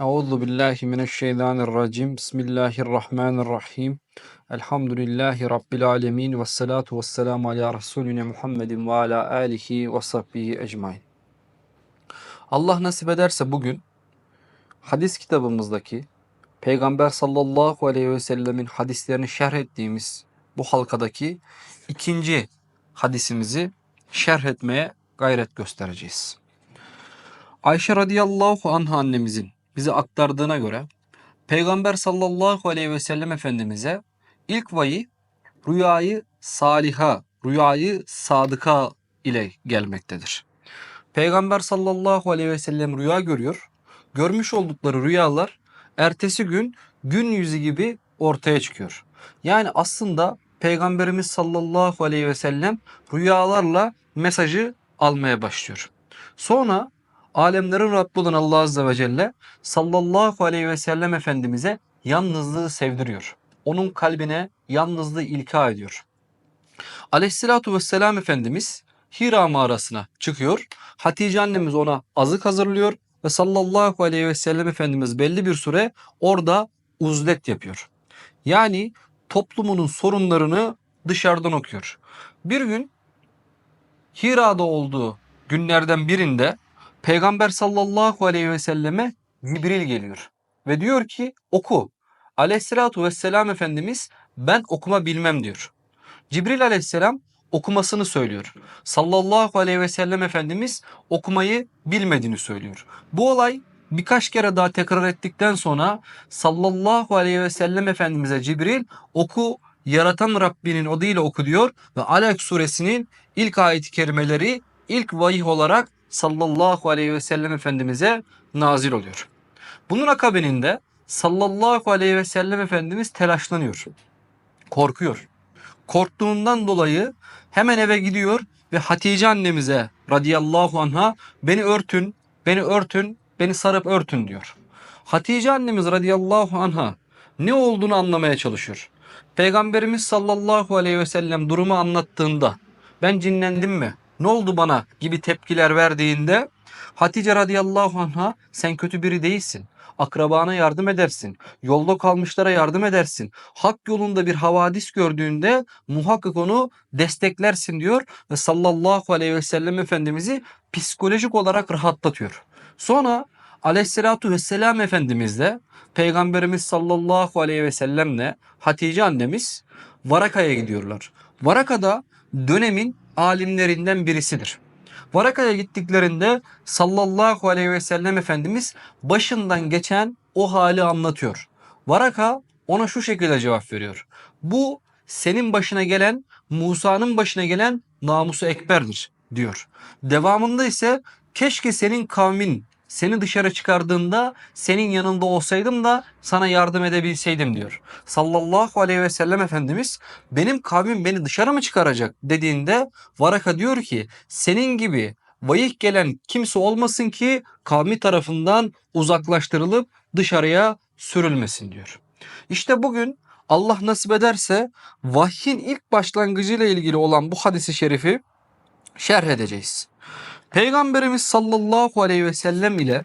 Euzu billahi mineşşeytanirracim. Bismillahirrahmanirrahim. Elhamdülillahi rabbil alamin ve salatu vesselamu ala resulina Muhammedin ve ala alihi ve sahbihi ecmaîn. Allah nasip ederse bugün hadis kitabımızdaki Peygamber sallallahu aleyhi ve sellemin hadislerini şerh ettiğimiz bu halkadaki ikinci hadisimizi şerh etmeye gayret göstereceğiz. Ayşe radıyallahu anha annemizin bize aktardığına göre Peygamber sallallahu aleyhi ve sellem Efendimiz'e ilk vahiy rüyayı saliha, rüyayı sadıka ile gelmektedir. Peygamber sallallahu aleyhi ve sellem rüya görüyor. Görmüş oldukları rüyalar ertesi gün gün yüzü gibi ortaya çıkıyor. Yani aslında Peygamberimiz sallallahu aleyhi ve sellem rüyalarla mesajı almaya başlıyor. Sonra alemlerin Rabbi olan Allah Azze ve Celle sallallahu aleyhi ve sellem Efendimiz'e yalnızlığı sevdiriyor. Onun kalbine yalnızlığı ilka ediyor. Aleyhissalatu vesselam Efendimiz Hira mağarasına çıkıyor. Hatice annemiz ona azık hazırlıyor ve sallallahu aleyhi ve sellem Efendimiz belli bir süre orada uzlet yapıyor. Yani toplumunun sorunlarını dışarıdan okuyor. Bir gün Hira'da olduğu günlerden birinde Peygamber sallallahu aleyhi ve selleme Cibril geliyor ve diyor ki oku. Aleyhissalatu vesselam Efendimiz ben okuma bilmem diyor. Cibril aleyhisselam okumasını söylüyor. Sallallahu aleyhi ve sellem Efendimiz okumayı bilmediğini söylüyor. Bu olay birkaç kere daha tekrar ettikten sonra sallallahu aleyhi ve sellem Efendimiz'e Cibril oku yaratan Rabbinin adıyla oku diyor ve Alek suresinin ilk ayet-i kerimeleri ilk vahiy olarak sallallahu aleyhi ve sellem Efendimiz'e nazil oluyor. Bunun akabininde sallallahu aleyhi ve sellem Efendimiz telaşlanıyor. Korkuyor. Korktuğundan dolayı hemen eve gidiyor ve Hatice annemize radıyallahu anha beni örtün, beni örtün, beni sarıp örtün diyor. Hatice annemiz radıyallahu anha ne olduğunu anlamaya çalışıyor. Peygamberimiz sallallahu aleyhi ve sellem durumu anlattığında ben cinlendim mi? Ne oldu bana gibi tepkiler verdiğinde Hatice radıyallahu anha sen kötü biri değilsin. Akrabana yardım edersin. Yolda kalmışlara yardım edersin. Hak yolunda bir havadis gördüğünde muhakkak onu desteklersin diyor ve sallallahu aleyhi ve sellem Efendimiz'i psikolojik olarak rahatlatıyor. Sonra aleyhissalatu vesselam Efendimiz de Peygamberimiz sallallahu aleyhi ve sellemle Hatice annemiz Varaka'ya gidiyorlar. Varaka'da dönemin alimlerinden birisidir. Varaka'ya gittiklerinde sallallahu aleyhi ve sellem Efendimiz başından geçen o hali anlatıyor. Varaka ona şu şekilde cevap veriyor. Bu senin başına gelen Musa'nın başına gelen namusu ekberdir diyor. Devamında ise keşke senin kavmin seni dışarı çıkardığında senin yanında olsaydım da sana yardım edebilseydim diyor. Sallallahu aleyhi ve sellem Efendimiz benim kavmim beni dışarı mı çıkaracak dediğinde Varaka diyor ki senin gibi vayih gelen kimse olmasın ki kavmi tarafından uzaklaştırılıp dışarıya sürülmesin diyor. İşte bugün Allah nasip ederse vahyin ilk başlangıcıyla ilgili olan bu hadisi şerifi şerh edeceğiz. Peygamberimiz sallallahu aleyhi ve sellem ile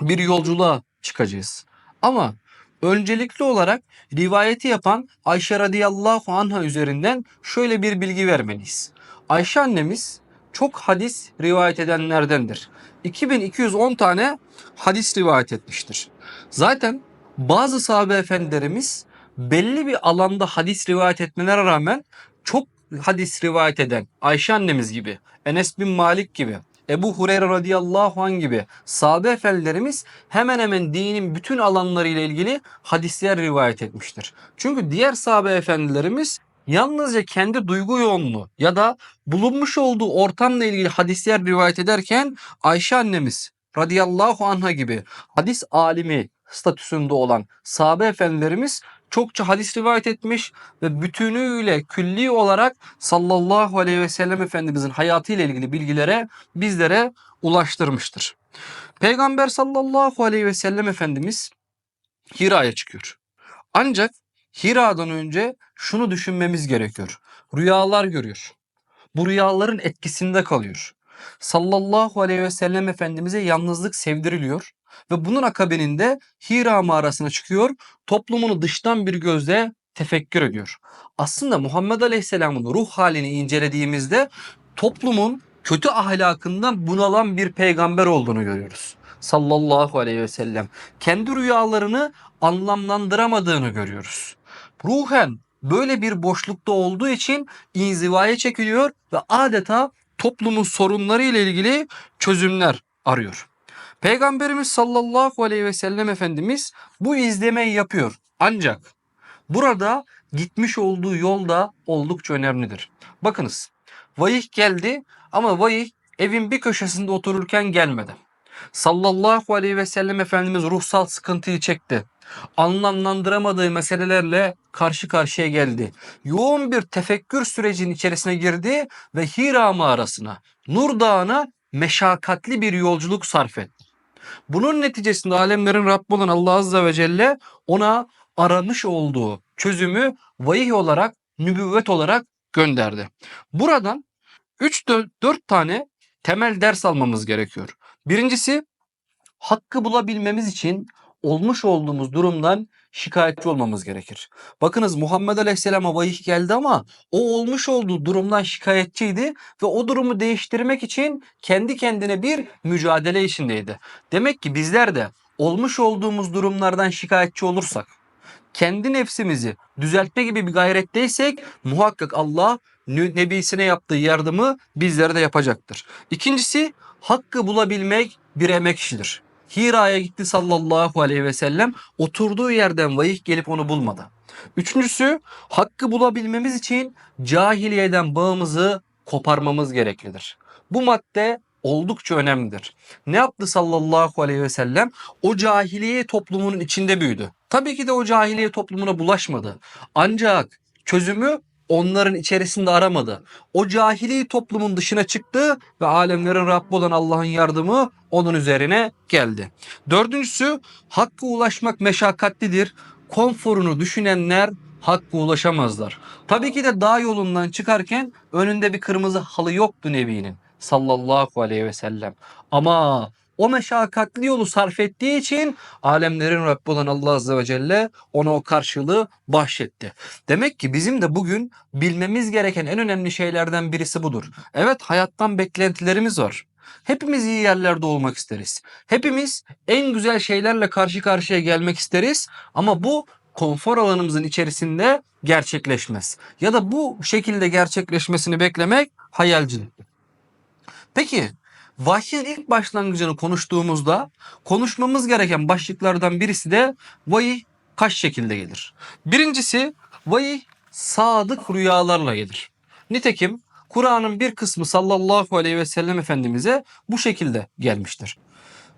bir yolculuğa çıkacağız. Ama öncelikli olarak rivayeti yapan Ayşe radıyallahu anha üzerinden şöyle bir bilgi vermeliyiz. Ayşe annemiz çok hadis rivayet edenlerdendir. 2210 tane hadis rivayet etmiştir. Zaten bazı sahabe efendilerimiz belli bir alanda hadis rivayet etmelerine rağmen çok hadis rivayet eden Ayşe annemiz gibi, Enes bin Malik gibi, Ebu Hureyre radıyallahu an gibi sahabe efendilerimiz hemen hemen dinin bütün alanlarıyla ilgili hadisler rivayet etmiştir. Çünkü diğer sahabe efendilerimiz yalnızca kendi duygu yoğunluğu ya da bulunmuş olduğu ortamla ilgili hadisler rivayet ederken Ayşe annemiz radıyallahu anha gibi hadis alimi statüsünde olan sahabe efendilerimiz çokça hadis rivayet etmiş ve bütünüyle külli olarak sallallahu aleyhi ve sellem Efendimizin hayatı ile ilgili bilgilere bizlere ulaştırmıştır. Peygamber sallallahu aleyhi ve sellem Efendimiz Hira'ya çıkıyor. Ancak Hira'dan önce şunu düşünmemiz gerekiyor. Rüyalar görüyor. Bu rüyaların etkisinde kalıyor. Sallallahu aleyhi ve sellem Efendimiz'e yalnızlık sevdiriliyor Ve bunun akabininde Hira mağarasına çıkıyor. Toplumunu dıştan bir gözle tefekkür ediyor. Aslında Muhammed Aleyhisselam'ın ruh halini incelediğimizde toplumun kötü ahlakından bunalan bir peygamber olduğunu görüyoruz. Sallallahu aleyhi ve sellem. Kendi rüyalarını anlamlandıramadığını görüyoruz. Ruhen böyle bir boşlukta olduğu için inzivaya çekiliyor ve adeta toplumun sorunları ile ilgili çözümler arıyor. Peygamberimiz sallallahu aleyhi ve sellem Efendimiz bu izlemeyi yapıyor. Ancak burada gitmiş olduğu yol da oldukça önemlidir. Bakınız vahih geldi ama vahih evin bir köşesinde otururken gelmedi. Sallallahu aleyhi ve sellem Efendimiz ruhsal sıkıntıyı çekti. Anlamlandıramadığı meselelerle karşı karşıya geldi. Yoğun bir tefekkür sürecinin içerisine girdi ve Hira mağarasına, Nur Dağı'na meşakkatli bir yolculuk sarf etti. Bunun neticesinde alemlerin Rabbi olan Allah Azze ve Celle ona aramış olduğu çözümü vahiy olarak, nübüvvet olarak gönderdi. Buradan 3-4 tane temel ders almamız gerekiyor. Birincisi hakkı bulabilmemiz için olmuş olduğumuz durumdan şikayetçi olmamız gerekir. Bakınız Muhammed Aleyhisselam'a vahiy geldi ama o olmuş olduğu durumdan şikayetçiydi ve o durumu değiştirmek için kendi kendine bir mücadele içindeydi. Demek ki bizler de olmuş olduğumuz durumlardan şikayetçi olursak, kendi nefsimizi düzeltme gibi bir gayretteysek muhakkak Allah nebisine yaptığı yardımı bizlere de yapacaktır. İkincisi hakkı bulabilmek bir emek işidir. Hira'ya gitti sallallahu aleyhi ve sellem oturduğu yerden vahiy gelip onu bulmadı. Üçüncüsü hakkı bulabilmemiz için cahiliyeden bağımızı koparmamız gereklidir. Bu madde oldukça önemlidir. Ne yaptı sallallahu aleyhi ve sellem? O cahiliye toplumunun içinde büyüdü. Tabii ki de o cahiliye toplumuna bulaşmadı. Ancak çözümü onların içerisinde aramadı. O cahili toplumun dışına çıktı ve alemlerin Rabbi olan Allah'ın yardımı onun üzerine geldi. Dördüncüsü hakka ulaşmak meşakkatlidir. Konforunu düşünenler hakka ulaşamazlar. Tabii ki de dağ yolundan çıkarken önünde bir kırmızı halı yoktu Nebi'nin sallallahu aleyhi ve sellem. Ama o meşakkatli yolu sarf ettiği için alemlerin Rabbi olan Allah Azze ve Celle ona o karşılığı bahşetti. Demek ki bizim de bugün bilmemiz gereken en önemli şeylerden birisi budur. Evet hayattan beklentilerimiz var. Hepimiz iyi yerlerde olmak isteriz. Hepimiz en güzel şeylerle karşı karşıya gelmek isteriz ama bu konfor alanımızın içerisinde gerçekleşmez. Ya da bu şekilde gerçekleşmesini beklemek hayalciliktir. Peki vahyin ilk başlangıcını konuştuğumuzda konuşmamız gereken başlıklardan birisi de vahiy kaç şekilde gelir? Birincisi vahiy sadık rüyalarla gelir. Nitekim Kur'an'ın bir kısmı sallallahu aleyhi ve sellem Efendimiz'e bu şekilde gelmiştir.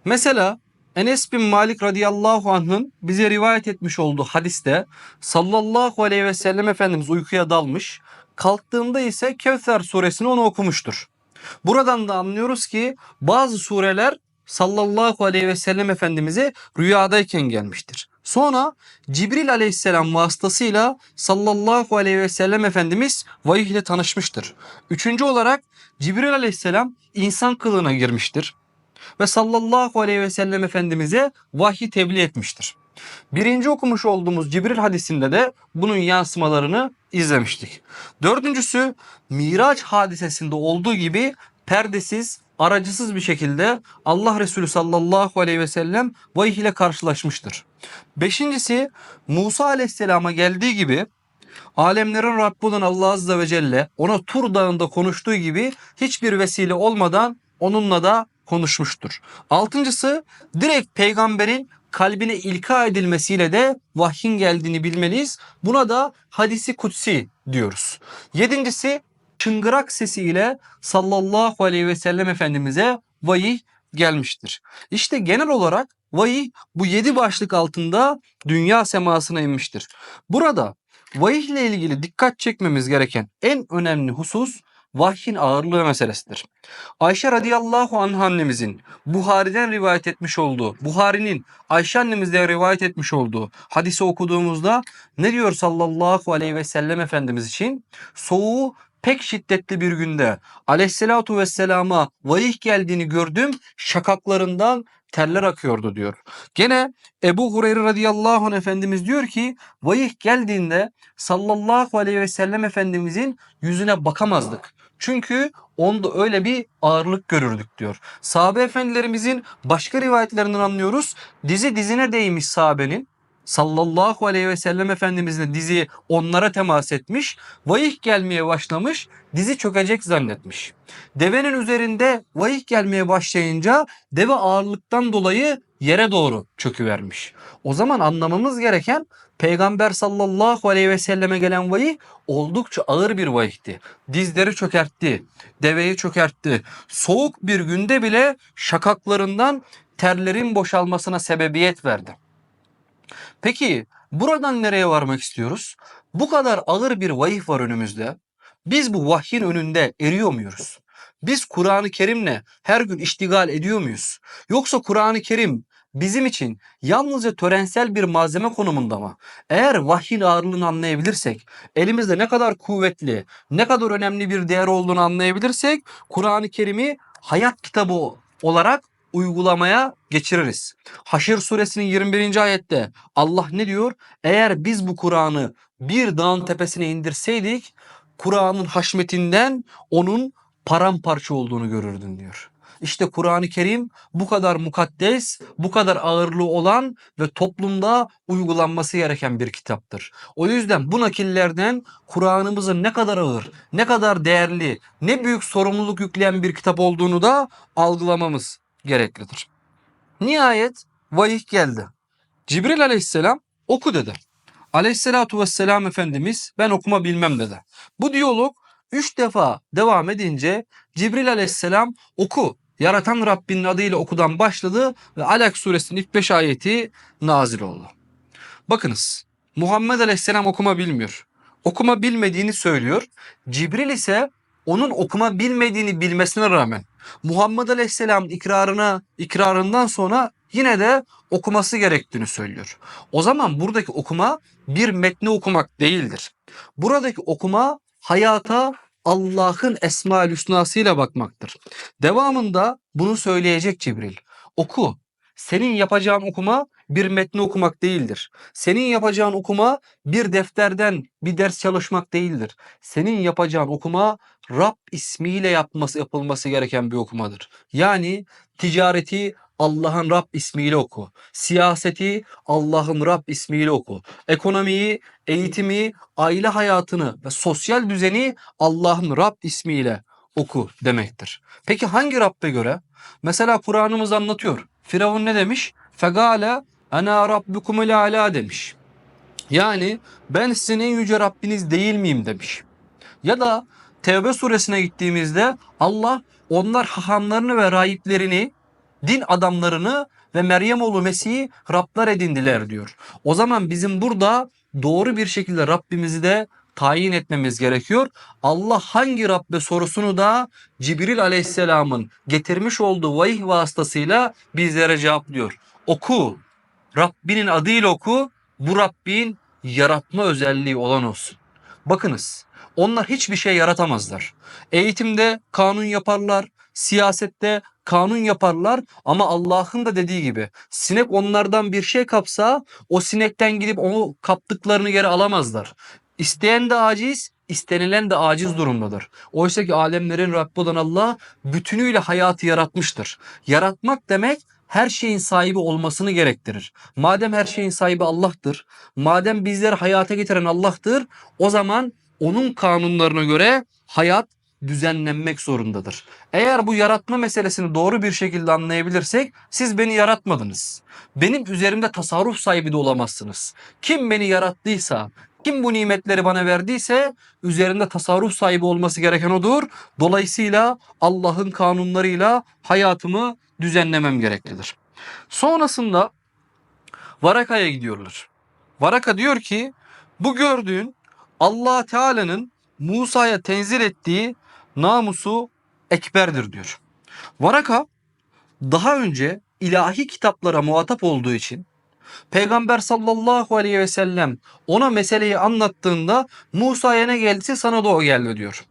Mesela Enes bin Malik radıyallahu anh'ın bize rivayet etmiş olduğu hadiste sallallahu aleyhi ve sellem Efendimiz uykuya dalmış. Kalktığında ise Kevser suresini onu okumuştur. Buradan da anlıyoruz ki bazı sureler sallallahu aleyhi ve sellem Efendimiz'e rüyadayken gelmiştir. Sonra Cibril aleyhisselam vasıtasıyla sallallahu aleyhi ve sellem Efendimiz vahiy ile tanışmıştır. Üçüncü olarak Cibril aleyhisselam insan kılığına girmiştir ve sallallahu aleyhi ve sellem Efendimiz'e vahyi tebliğ etmiştir. Birinci okumuş olduğumuz Cibril hadisinde de bunun yansımalarını izlemiştik. Dördüncüsü Miraç hadisesinde olduğu gibi perdesiz, aracısız bir şekilde Allah Resulü sallallahu aleyhi ve sellem vahiy ile karşılaşmıştır. Beşincisi Musa aleyhisselama geldiği gibi alemlerin Rabbi olan Allah azze ve celle ona Tur dağında konuştuğu gibi hiçbir vesile olmadan onunla da konuşmuştur. Altıncısı direkt peygamberin kalbine ilka edilmesiyle de vahyin geldiğini bilmeliyiz. Buna da hadisi kutsi diyoruz. Yedincisi çıngırak sesiyle sallallahu aleyhi ve sellem Efendimiz'e vahiy gelmiştir. İşte genel olarak vahiy bu yedi başlık altında dünya semasına inmiştir. Burada vahiy ile ilgili dikkat çekmemiz gereken en önemli husus vahyin ağırlığı meselesidir. Ayşe radıyallahu anh annemizin Buhari'den rivayet etmiş olduğu, Buhari'nin Ayşe annemizden rivayet etmiş olduğu hadisi okuduğumuzda ne diyor sallallahu aleyhi ve sellem Efendimiz için? Soğuğu pek şiddetli bir günde aleyhissalatu vesselama vahiy geldiğini gördüm. Şakaklarından terler akıyordu diyor. Gene Ebu Hureyre radıyallahu anh Efendimiz diyor ki vahih geldiğinde sallallahu aleyhi ve sellem Efendimizin yüzüne bakamazdık. Çünkü onda öyle bir ağırlık görürdük diyor. Sahabe efendilerimizin başka rivayetlerinden anlıyoruz. Dizi dizine değmiş sahabenin sallallahu aleyhi ve sellem Efendimizin dizi onlara temas etmiş. Vahih gelmeye başlamış. Dizi çökecek zannetmiş. Devenin üzerinde vahih gelmeye başlayınca deve ağırlıktan dolayı yere doğru çöküvermiş. O zaman anlamamız gereken Peygamber sallallahu aleyhi ve selleme gelen vahih oldukça ağır bir vahihti. Dizleri çökertti, deveyi çökertti. Soğuk bir günde bile şakaklarından terlerin boşalmasına sebebiyet verdi. Peki buradan nereye varmak istiyoruz? Bu kadar ağır bir vahih var önümüzde. Biz bu vahyin önünde eriyor muyuz? Biz Kur'an-ı Kerim'le her gün iştigal ediyor muyuz? Yoksa Kur'an-ı Kerim bizim için yalnızca törensel bir malzeme konumunda mı? Eğer vahyin ağırlığını anlayabilirsek, elimizde ne kadar kuvvetli, ne kadar önemli bir değer olduğunu anlayabilirsek, Kur'an-ı Kerim'i hayat kitabı olarak uygulamaya geçiririz. Haşr suresinin 21. ayette Allah ne diyor? Eğer biz bu Kur'an'ı bir dağın tepesine indirseydik Kur'an'ın haşmetinden onun paramparça olduğunu görürdün diyor. İşte Kur'an-ı Kerim bu kadar mukaddes, bu kadar ağırlığı olan ve toplumda uygulanması gereken bir kitaptır. O yüzden bu nakillerden Kur'an'ımızın ne kadar ağır, ne kadar değerli, ne büyük sorumluluk yükleyen bir kitap olduğunu da algılamamız gereklidir. Nihayet vahih geldi. Cibril aleyhisselam oku dedi. Aleyhisselatu vesselam Efendimiz ben okuma bilmem dedi. Bu diyalog üç defa devam edince Cibril aleyhisselam oku yaratan Rabbinin adıyla okudan başladı ve Alak suresinin ilk beş ayeti nazil oldu. Bakınız Muhammed aleyhisselam okuma bilmiyor. Okuma bilmediğini söylüyor. Cibril ise onun okuma bilmediğini bilmesine rağmen Muhammed Aleyhisselam'ın ikrarına ikrarından sonra yine de okuması gerektiğini söylüyor. O zaman buradaki okuma bir metni okumak değildir. Buradaki okuma hayata Allah'ın esma-ül hüsnasıyla bakmaktır. Devamında bunu söyleyecek Cibril. Oku. Senin yapacağın okuma bir metni okumak değildir. Senin yapacağın okuma bir defterden bir ders çalışmak değildir. Senin yapacağın okuma Rab ismiyle yapması yapılması gereken bir okumadır. Yani ticareti Allah'ın Rab ismiyle oku. Siyaseti Allah'ın Rab ismiyle oku. Ekonomiyi, eğitimi, aile hayatını ve sosyal düzeni Allah'ın Rab ismiyle oku demektir. Peki hangi Rabbe göre? Mesela Kur'an'ımız anlatıyor. Firavun ne demiş? Fegale ana rabbukumul ala demiş. Yani ben sizin en yüce Rabbiniz değil miyim demiş. Ya da Tevbe suresine gittiğimizde Allah onlar hahamlarını ve rahiplerini, din adamlarını ve Meryem oğlu Mesih'i Rablar edindiler diyor. O zaman bizim burada doğru bir şekilde Rabbimizi de tayin etmemiz gerekiyor. Allah hangi Rabbe sorusunu da Cibril aleyhisselamın getirmiş olduğu vahih vasıtasıyla bizlere cevaplıyor. Oku, Rabbinin adıyla oku, bu Rabbin yaratma özelliği olan olsun. Bakınız onlar hiçbir şey yaratamazlar. Eğitimde kanun yaparlar, siyasette kanun yaparlar ama Allah'ın da dediği gibi sinek onlardan bir şey kapsa o sinekten gidip onu kaptıklarını geri alamazlar. İsteyen de aciz, istenilen de aciz durumdadır. Oysa ki alemlerin Rabbi olan Allah bütünüyle hayatı yaratmıştır. Yaratmak demek her şeyin sahibi olmasını gerektirir. Madem her şeyin sahibi Allah'tır, madem bizleri hayata getiren Allah'tır, o zaman onun kanunlarına göre hayat düzenlenmek zorundadır. Eğer bu yaratma meselesini doğru bir şekilde anlayabilirsek siz beni yaratmadınız. Benim üzerimde tasarruf sahibi de olamazsınız. Kim beni yarattıysa, kim bu nimetleri bana verdiyse üzerinde tasarruf sahibi olması gereken odur. Dolayısıyla Allah'ın kanunlarıyla hayatımı düzenlemem gereklidir. Sonrasında Varaka'ya gidiyorlar. Varaka diyor ki bu gördüğün Allah Teala'nın Musa'ya tenzil ettiği namusu ekberdir diyor. Varaka daha önce ilahi kitaplara muhatap olduğu için Peygamber sallallahu aleyhi ve sellem ona meseleyi anlattığında Musa'ya ne geldiyse sana da o geldi diyor.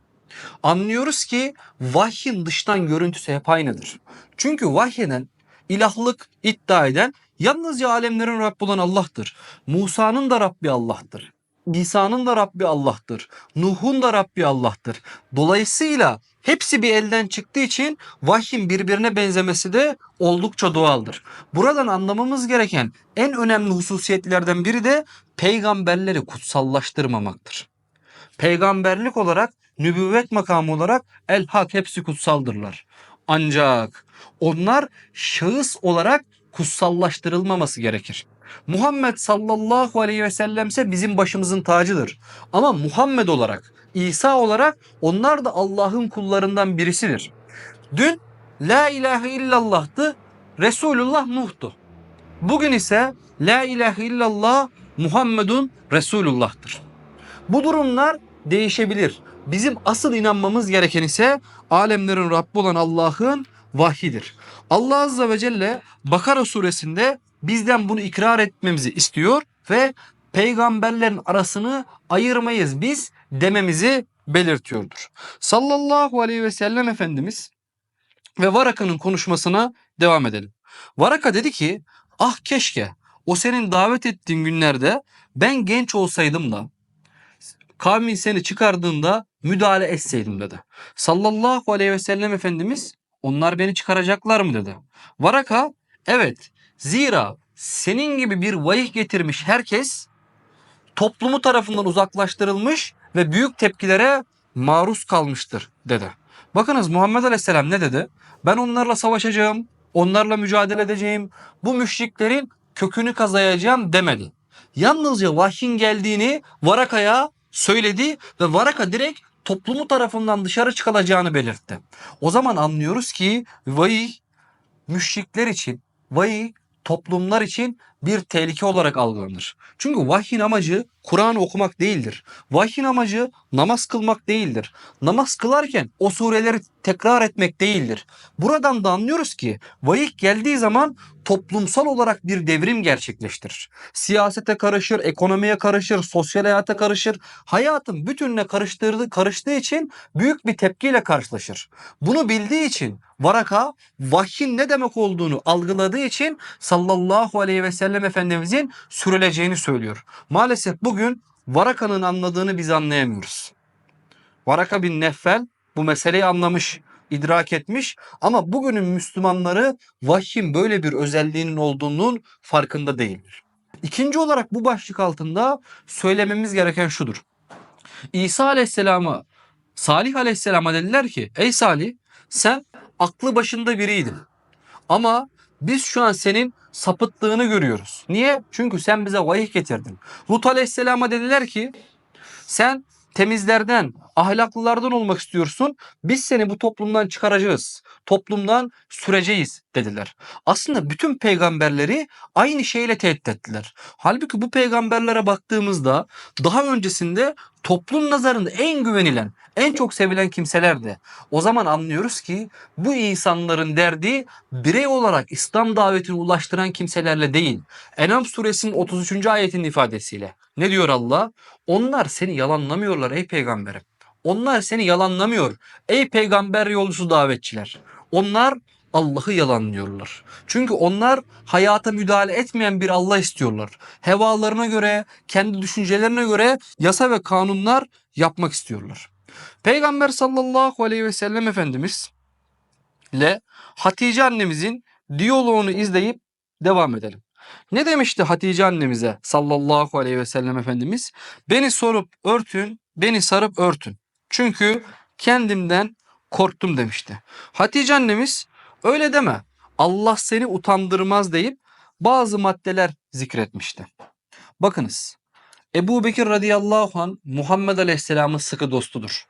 Anlıyoruz ki vahyin dıştan görüntüsü hep aynıdır. Çünkü vahyeden ilahlık iddia eden yalnızca alemlerin Rabbi olan Allah'tır. Musa'nın da Rabbi Allah'tır. İsa'nın da Rabbi Allah'tır. Nuh'un da Rabbi Allah'tır. Dolayısıyla hepsi bir elden çıktığı için vahyin birbirine benzemesi de oldukça doğaldır. Buradan anlamamız gereken en önemli hususiyetlerden biri de peygamberleri kutsallaştırmamaktır. Peygamberlik olarak, nübüvvet makamı olarak el hak hepsi kutsaldırlar. Ancak onlar şahıs olarak kutsallaştırılmaması gerekir. Muhammed sallallahu aleyhi ve sellem ise bizim başımızın tacıdır. Ama Muhammed olarak, İsa olarak onlar da Allah'ın kullarından birisidir. Dün La ilahe illallah'tı, Resulullah Nuh'tu. Bugün ise La ilahe illallah Muhammedun Resulullah'tır. Bu durumlar değişebilir. Bizim asıl inanmamız gereken ise alemlerin Rabbi olan Allah'ın vahyidir. Allah Azze ve Celle Bakara suresinde bizden bunu ikrar etmemizi istiyor ve peygamberlerin arasını ayırmayız biz dememizi belirtiyordur. Sallallahu aleyhi ve sellem Efendimiz ve Varaka'nın konuşmasına devam edelim. Varaka dedi ki ah keşke o senin davet ettiğin günlerde ben genç olsaydım da kavmin seni çıkardığında müdahale etseydim dedi. Sallallahu aleyhi ve sellem Efendimiz onlar beni çıkaracaklar mı dedi. Varaka evet zira senin gibi bir vahih getirmiş herkes toplumu tarafından uzaklaştırılmış ve büyük tepkilere maruz kalmıştır dedi. Bakınız Muhammed Aleyhisselam ne dedi? Ben onlarla savaşacağım, onlarla mücadele edeceğim, bu müşriklerin kökünü kazayacağım demedi. Yalnızca vahyin geldiğini Varaka'ya söyledi ve Varaka direkt toplumu tarafından dışarı çıkılacağını belirtti. O zaman anlıyoruz ki vahiy müşrikler için, vahiy toplumlar için bir tehlike olarak algılanır. Çünkü vahyin amacı Kur'an okumak değildir. Vahyin amacı namaz kılmak değildir. Namaz kılarken o sureleri tekrar etmek değildir. Buradan da anlıyoruz ki vahiy geldiği zaman toplumsal olarak bir devrim gerçekleştirir. Siyasete karışır, ekonomiye karışır, sosyal hayata karışır. Hayatın bütününe karıştırdığı, karıştığı için büyük bir tepkiyle karşılaşır. Bunu bildiği için Varaka vahyin ne demek olduğunu algıladığı için sallallahu aleyhi ve sellem Efendimizin sürüleceğini söylüyor. Maalesef bugün Varaka'nın anladığını biz anlayamıyoruz. Varaka bin Neffel bu meseleyi anlamış, idrak etmiş ama bugünün Müslümanları vahyin böyle bir özelliğinin olduğunun farkında değildir. İkinci olarak bu başlık altında söylememiz gereken şudur. İsa Aleyhisselam'a, Salih Aleyhisselam'a dediler ki ey Salih sen aklı başında biriydin. Ama biz şu an senin sapıttığını görüyoruz. Niye? Çünkü sen bize vahiy getirdin. Lut Aleyhisselam'a dediler ki sen temizlerden, ahlaklılardan olmak istiyorsun. Biz seni bu toplumdan çıkaracağız. Toplumdan süreceğiz dediler. Aslında bütün peygamberleri aynı şeyle tehdit ettiler. Halbuki bu peygamberlere baktığımızda daha öncesinde toplum nazarında en güvenilen, en çok sevilen kimselerdi. O zaman anlıyoruz ki bu insanların derdi birey olarak İslam davetini ulaştıran kimselerle değil. Enam suresinin 33. ayetinin ifadesiyle. Ne diyor Allah? Onlar seni yalanlamıyorlar ey peygamberim. Onlar seni yalanlamıyor ey peygamber yolcusu davetçiler. Onlar Allah'ı yalanlıyorlar. Çünkü onlar hayata müdahale etmeyen bir Allah istiyorlar. Hevalarına göre, kendi düşüncelerine göre yasa ve kanunlar yapmak istiyorlar. Peygamber sallallahu aleyhi ve sellem Efendimiz ile Hatice annemizin diyaloğunu izleyip devam edelim. Ne demişti Hatice annemize sallallahu aleyhi ve sellem Efendimiz? Beni sorup örtün, beni sarıp örtün. Çünkü kendimden korktum demişti. Hatice annemiz öyle deme Allah seni utandırmaz deyip bazı maddeler zikretmişti. Bakınız Ebu Bekir radıyallahu an Muhammed aleyhisselamın sıkı dostudur.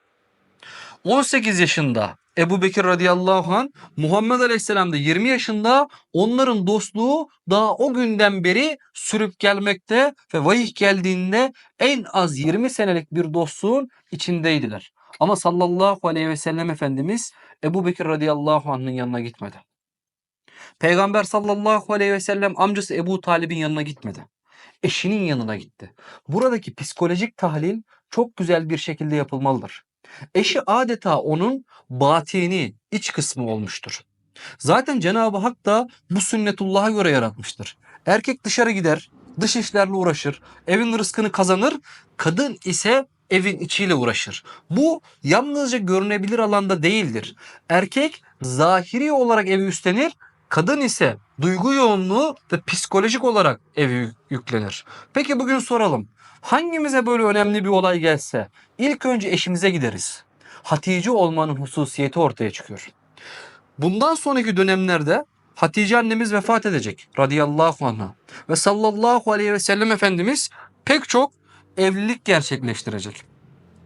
18 yaşında Ebu Bekir radıyallahu an Muhammed aleyhisselam da 20 yaşında onların dostluğu daha o günden beri sürüp gelmekte ve vahih geldiğinde en az 20 senelik bir dostluğun içindeydiler. Ama sallallahu aleyhi ve sellem Efendimiz Ebu Bekir radıyallahu anh'ın yanına gitmedi. Peygamber sallallahu aleyhi ve sellem amcası Ebu Talib'in yanına gitmedi. Eşinin yanına gitti. Buradaki psikolojik tahlil çok güzel bir şekilde yapılmalıdır. Eşi adeta onun batini, iç kısmı olmuştur. Zaten Cenab-ı Hak da bu sünnetullah'a göre yaratmıştır. Erkek dışarı gider, dış işlerle uğraşır, evin rızkını kazanır, kadın ise evin içiyle uğraşır. Bu yalnızca görünebilir alanda değildir. Erkek zahiri olarak evi üstlenir, kadın ise duygu yoğunluğu ve psikolojik olarak evi yük- yüklenir. Peki bugün soralım. Hangimize böyle önemli bir olay gelse ilk önce eşimize gideriz. Hatice olmanın hususiyeti ortaya çıkıyor. Bundan sonraki dönemlerde Hatice annemiz vefat edecek radıyallahu anha ve sallallahu aleyhi ve sellem Efendimiz pek çok evlilik gerçekleştirecek.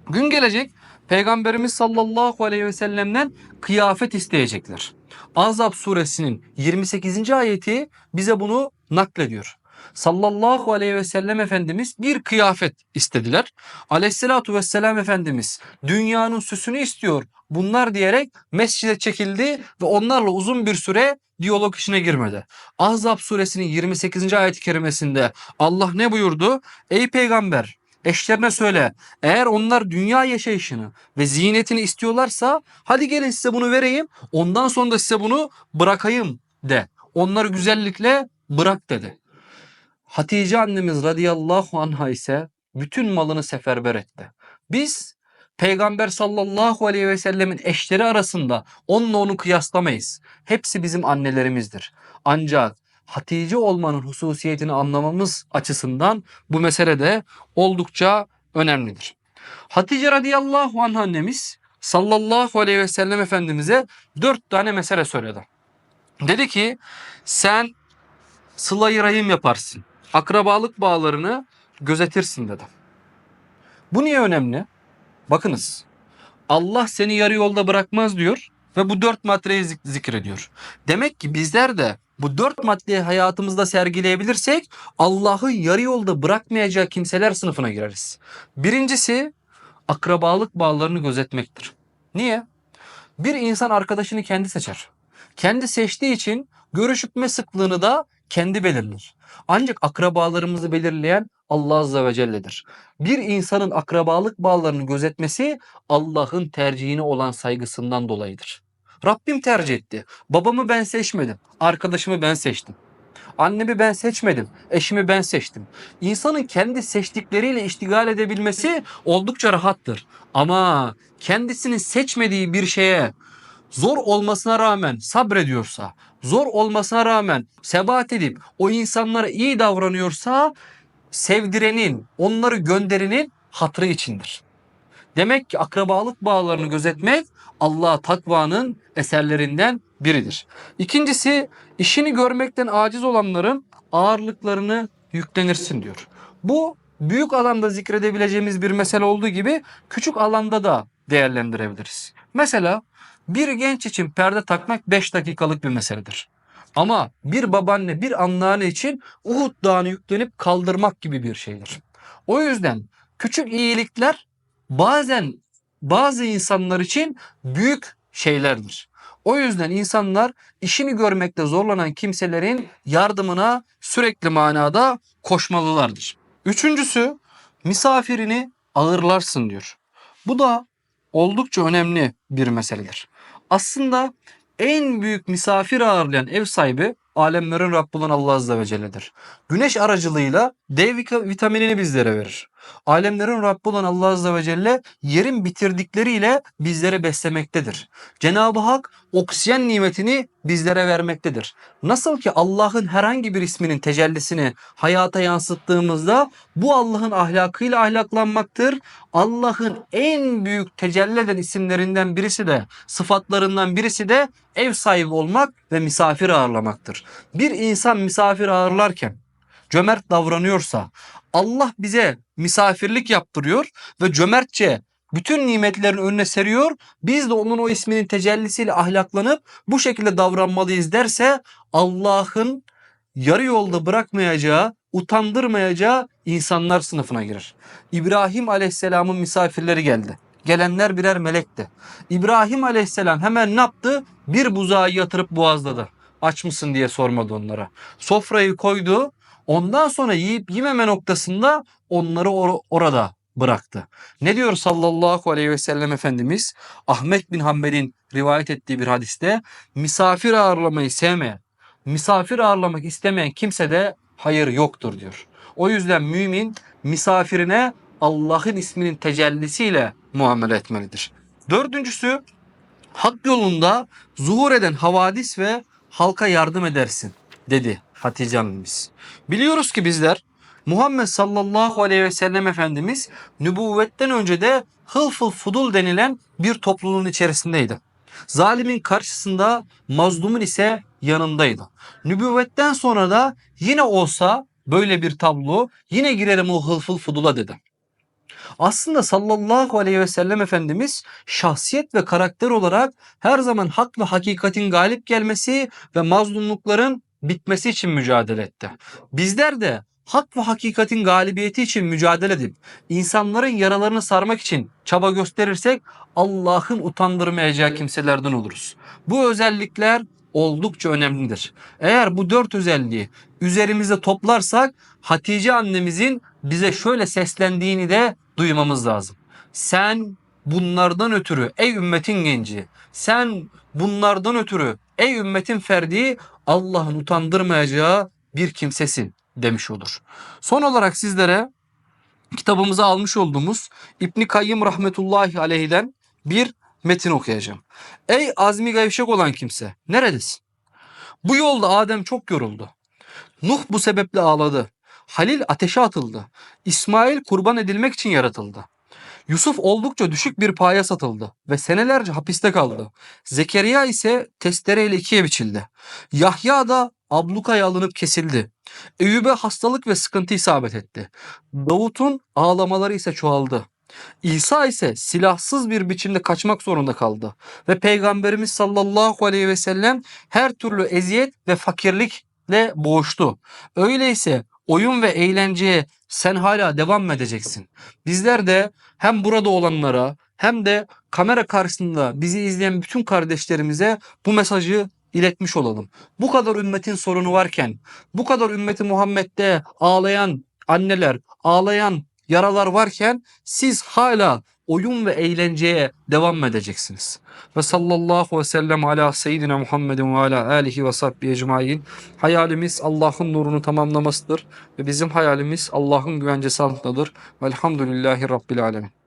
Gün gelecek Peygamberimiz sallallahu aleyhi ve sellem'den kıyafet isteyecekler. Azap suresinin 28. ayeti bize bunu naklediyor. Sallallahu aleyhi ve sellem Efendimiz bir kıyafet istediler. Aleyhissalatu vesselam Efendimiz dünyanın süsünü istiyor bunlar diyerek mescide çekildi ve onlarla uzun bir süre diyalog işine girmedi. Ahzab suresinin 28. ayet-i kerimesinde Allah ne buyurdu? Ey peygamber eşlerine söyle eğer onlar dünya yaşayışını ve ziynetini istiyorlarsa hadi gelin size bunu vereyim ondan sonra da size bunu bırakayım de. Onları güzellikle bırak dedi. Hatice annemiz radıyallahu anha ise bütün malını seferber etti. Biz Peygamber sallallahu aleyhi ve sellemin eşleri arasında onunla onu kıyaslamayız. Hepsi bizim annelerimizdir. Ancak Hatice olmanın hususiyetini anlamamız açısından bu mesele de oldukça önemlidir. Hatice radıyallahu anh annemiz sallallahu aleyhi ve sellem efendimize dört tane mesele söyledi. Dedi ki sen sıla-i rahim yaparsın. Akrabalık bağlarını gözetirsin dedi. Bu niye önemli? Bakınız Allah seni yarı yolda bırakmaz diyor ve bu dört maddeyi zik- zikrediyor. Demek ki bizler de bu dört maddeyi hayatımızda sergileyebilirsek Allah'ı yarı yolda bırakmayacağı kimseler sınıfına gireriz. Birincisi akrabalık bağlarını gözetmektir. Niye? Bir insan arkadaşını kendi seçer. Kendi seçtiği için görüşme sıklığını da kendi belirler. Ancak akrabalarımızı belirleyen Allah Azze ve Celle'dir. Bir insanın akrabalık bağlarını gözetmesi Allah'ın tercihine olan saygısından dolayıdır. Rabbim tercih etti. Babamı ben seçmedim. Arkadaşımı ben seçtim. Annemi ben seçmedim. Eşimi ben seçtim. İnsanın kendi seçtikleriyle iştigal edebilmesi oldukça rahattır. Ama kendisinin seçmediği bir şeye zor olmasına rağmen sabrediyorsa, zor olmasına rağmen sebat edip o insanlara iyi davranıyorsa sevdirenin, onları gönderenin hatrı içindir. Demek ki akrabalık bağlarını gözetmek Allah'a takvanın eserlerinden biridir. İkincisi işini görmekten aciz olanların ağırlıklarını yüklenirsin diyor. Bu büyük alanda zikredebileceğimiz bir mesele olduğu gibi küçük alanda da değerlendirebiliriz. Mesela bir genç için perde takmak 5 dakikalık bir meseledir. Ama bir babaanne, bir anneanne için Uhud dağını yüklenip kaldırmak gibi bir şeydir. O yüzden küçük iyilikler bazen bazı insanlar için büyük şeylerdir. O yüzden insanlar işini görmekte zorlanan kimselerin yardımına sürekli manada koşmalılardır. Üçüncüsü misafirini ağırlarsın diyor. Bu da oldukça önemli bir meseledir. Aslında en büyük misafir ağırlayan ev sahibi alemlerin Rabbi olan Allah Azze ve Celle'dir. Güneş aracılığıyla D vitaminini bizlere verir. Alemlerin Rabbi olan Allah Azze ve Celle yerin bitirdikleriyle bizleri beslemektedir. Cenab-ı Hak oksijen nimetini bizlere vermektedir. Nasıl ki Allah'ın herhangi bir isminin tecellisini hayata yansıttığımızda bu Allah'ın ahlakıyla ahlaklanmaktır. Allah'ın en büyük tecelli eden isimlerinden birisi de sıfatlarından birisi de ev sahibi olmak ve misafir ağırlamaktır. Bir insan misafir ağırlarken cömert davranıyorsa Allah bize misafirlik yaptırıyor ve cömertçe bütün nimetlerin önüne seriyor. Biz de onun o isminin tecellisiyle ahlaklanıp bu şekilde davranmalıyız derse Allah'ın yarı yolda bırakmayacağı, utandırmayacağı insanlar sınıfına girer. İbrahim Aleyhisselam'ın misafirleri geldi. Gelenler birer melekti. İbrahim Aleyhisselam hemen ne yaptı? Bir buzağı yatırıp boğazladı. Aç mısın diye sormadı onlara. Sofrayı koydu. Ondan sonra yiyip yememe noktasında onları or- orada bıraktı. Ne diyor sallallahu aleyhi ve sellem Efendimiz? Ahmet bin Hanbel'in rivayet ettiği bir hadiste misafir ağırlamayı sevmeyen, misafir ağırlamak istemeyen kimse de hayır yoktur diyor. O yüzden mümin misafirine Allah'ın isminin tecellisiyle muamele etmelidir. Dördüncüsü hak yolunda zuhur eden havadis ve halka yardım edersin dedi Hatice annemiz. Biliyoruz ki bizler Muhammed sallallahu aleyhi ve sellem Efendimiz nübüvvetten önce de hılful fudul denilen bir topluluğun içerisindeydi. Zalimin karşısında mazlumun ise yanındaydı. Nübüvvetten sonra da yine olsa böyle bir tablo yine girerim o hılful fudula dedi. Aslında sallallahu aleyhi ve sellem Efendimiz şahsiyet ve karakter olarak her zaman hak ve hakikatin galip gelmesi ve mazlumlukların bitmesi için mücadele etti. Bizler de hak ve hakikatin galibiyeti için mücadele edip insanların yaralarını sarmak için çaba gösterirsek Allah'ın utandırmayacağı kimselerden oluruz. Bu özellikler oldukça önemlidir. Eğer bu dört özelliği üzerimize toplarsak Hatice annemizin bize şöyle seslendiğini de duymamız lazım. Sen bunlardan ötürü ey ümmetin genci, sen bunlardan ötürü ey ümmetin ferdi Allah'ın utandırmayacağı bir kimsesin demiş olur. Son olarak sizlere kitabımıza almış olduğumuz İbni Kayyım rahmetullahi aleyhiden bir metin okuyacağım. Ey azmi gevşek olan kimse neredesin? Bu yolda Adem çok yoruldu. Nuh bu sebeple ağladı. Halil ateşe atıldı. İsmail kurban edilmek için yaratıldı. Yusuf oldukça düşük bir paya satıldı ve senelerce hapiste kaldı. Zekeriya ise testereyle ikiye biçildi. Yahya da ablukaya alınıp kesildi. Eyüp'e hastalık ve sıkıntı isabet etti. Davut'un ağlamaları ise çoğaldı. İsa ise silahsız bir biçimde kaçmak zorunda kaldı. Ve Peygamberimiz sallallahu aleyhi ve sellem her türlü eziyet ve fakirlikle boğuştu. Öyleyse oyun ve eğlenceye sen hala devam mı edeceksin? Bizler de hem burada olanlara hem de kamera karşısında bizi izleyen bütün kardeşlerimize bu mesajı iletmiş olalım. Bu kadar ümmetin sorunu varken, bu kadar ümmeti Muhammed'de ağlayan anneler, ağlayan yaralar varken siz hala oyun ve eğlenceye devam edeceksiniz? Ve sallallahu ve sellem ala seyyidina Muhammedin ve ala alihi ve sahbihi ecmain. Hayalimiz Allah'ın nurunu tamamlamasıdır ve bizim hayalimiz Allah'ın güvencesi altındadır. Velhamdülillahi Rabbil alemin.